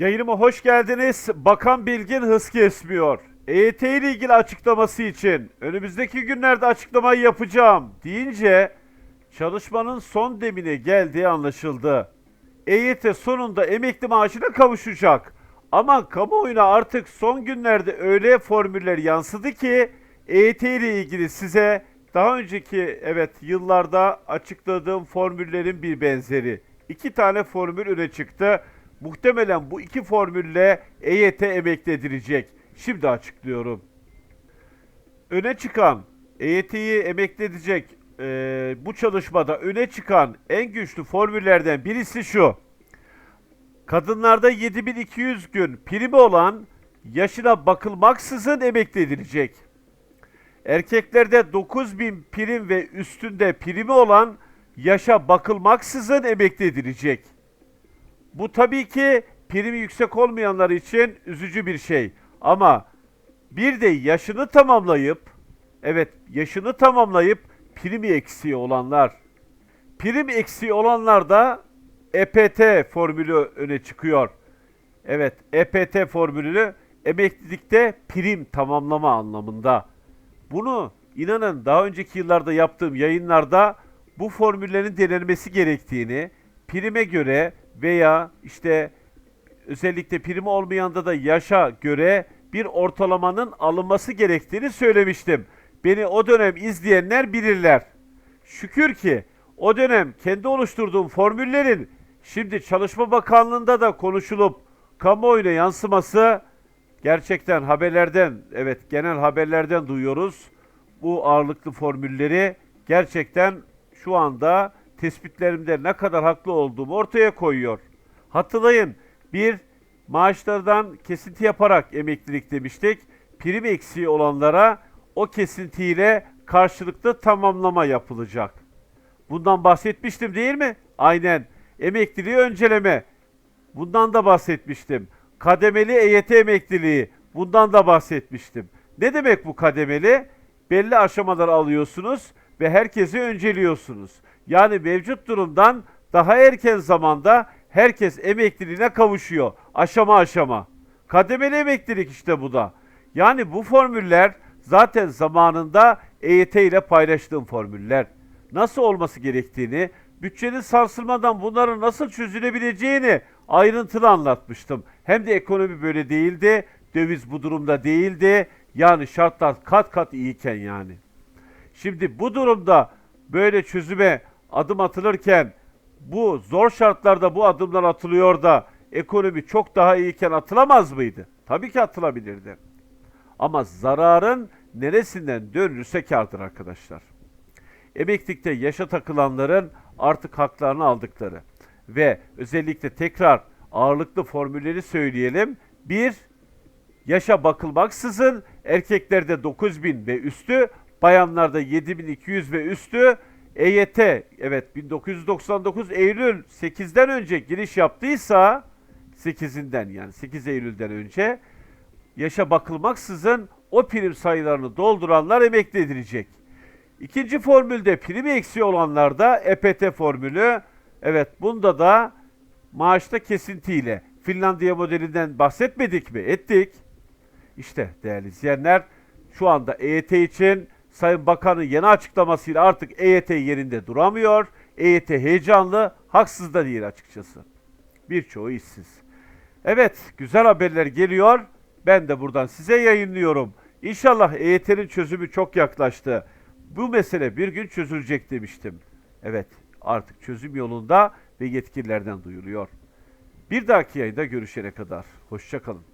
Yayınıma hoş geldiniz. Bakan Bilgin hız kesmiyor. EYT ile ilgili açıklaması için önümüzdeki günlerde açıklamayı yapacağım deyince çalışmanın son demine geldiği anlaşıldı. EYT sonunda emekli maaşına kavuşacak. Ama kamuoyuna artık son günlerde öyle formüller yansıdı ki EYT ile ilgili size daha önceki evet yıllarda açıkladığım formüllerin bir benzeri. İki tane formül öne çıktı. Muhtemelen bu iki formülle EYT emekli edilecek. Şimdi açıklıyorum. Öne çıkan EYT'yi emekli edecek eee, bu çalışmada öne çıkan en güçlü formüllerden birisi şu. Kadınlarda 7200 gün primi olan yaşına bakılmaksızın emekli edilecek. Erkeklerde 9000 prim ve üstünde primi olan yaşa bakılmaksızın emekli edilecek. Bu tabii ki primi yüksek olmayanlar için üzücü bir şey. Ama bir de yaşını tamamlayıp, evet yaşını tamamlayıp primi eksiği olanlar, prim eksiği olanlar da EPT formülü öne çıkıyor. Evet, EPT formülü emeklilikte prim tamamlama anlamında. Bunu inanın daha önceki yıllarda yaptığım yayınlarda bu formüllerin denenmesi gerektiğini, prime göre veya işte özellikle primi olmayanda da yaşa göre bir ortalamanın alınması gerektiğini söylemiştim. Beni o dönem izleyenler bilirler. Şükür ki o dönem kendi oluşturduğum formüllerin şimdi Çalışma Bakanlığı'nda da konuşulup kamuoyuna yansıması gerçekten haberlerden, evet genel haberlerden duyuyoruz. Bu ağırlıklı formülleri gerçekten şu anda tespitlerimde ne kadar haklı olduğumu ortaya koyuyor. Hatırlayın bir maaşlardan kesinti yaparak emeklilik demiştik. Prim eksiği olanlara o kesintiyle karşılıklı tamamlama yapılacak. Bundan bahsetmiştim değil mi? Aynen. Emekliliği önceleme. Bundan da bahsetmiştim. Kademeli EYT emekliliği. Bundan da bahsetmiştim. Ne demek bu kademeli? Belli aşamalar alıyorsunuz ve herkesi önceliyorsunuz. Yani mevcut durumdan daha erken zamanda herkes emekliliğine kavuşuyor. Aşama aşama. Kademeli emeklilik işte bu da. Yani bu formüller zaten zamanında EYT ile paylaştığım formüller. Nasıl olması gerektiğini, bütçenin sarsılmadan bunların nasıl çözülebileceğini ayrıntılı anlatmıştım. Hem de ekonomi böyle değildi, döviz bu durumda değildi. Yani şartlar kat kat iyiyken yani. Şimdi bu durumda böyle çözüme adım atılırken bu zor şartlarda bu adımlar atılıyor da ekonomi çok daha iyiyken atılamaz mıydı? Tabii ki atılabilirdi. Ama zararın neresinden dönülürse kârdır arkadaşlar. Emeklilikte yaşa takılanların artık haklarını aldıkları ve özellikle tekrar ağırlıklı formülleri söyleyelim. Bir, yaşa bakılmaksızın erkeklerde 9000 ve üstü, bayanlarda 7200 ve üstü EYT evet 1999 Eylül 8'den önce giriş yaptıysa 8'inden yani 8 Eylül'den önce yaşa bakılmaksızın o prim sayılarını dolduranlar emekli edilecek. İkinci formülde prim eksiği olanlarda EPT formülü evet bunda da maaşta kesintiyle Finlandiya modelinden bahsetmedik mi? Ettik. İşte değerli izleyenler şu anda EYT için Sayın Bakan'ın yeni açıklamasıyla artık EYT yerinde duramıyor. EYT heyecanlı, haksız da değil açıkçası. Birçoğu işsiz. Evet, güzel haberler geliyor. Ben de buradan size yayınlıyorum. İnşallah EYT'nin çözümü çok yaklaştı. Bu mesele bir gün çözülecek demiştim. Evet, artık çözüm yolunda ve yetkililerden duyuluyor. Bir dahaki yayında görüşene kadar. Hoşçakalın.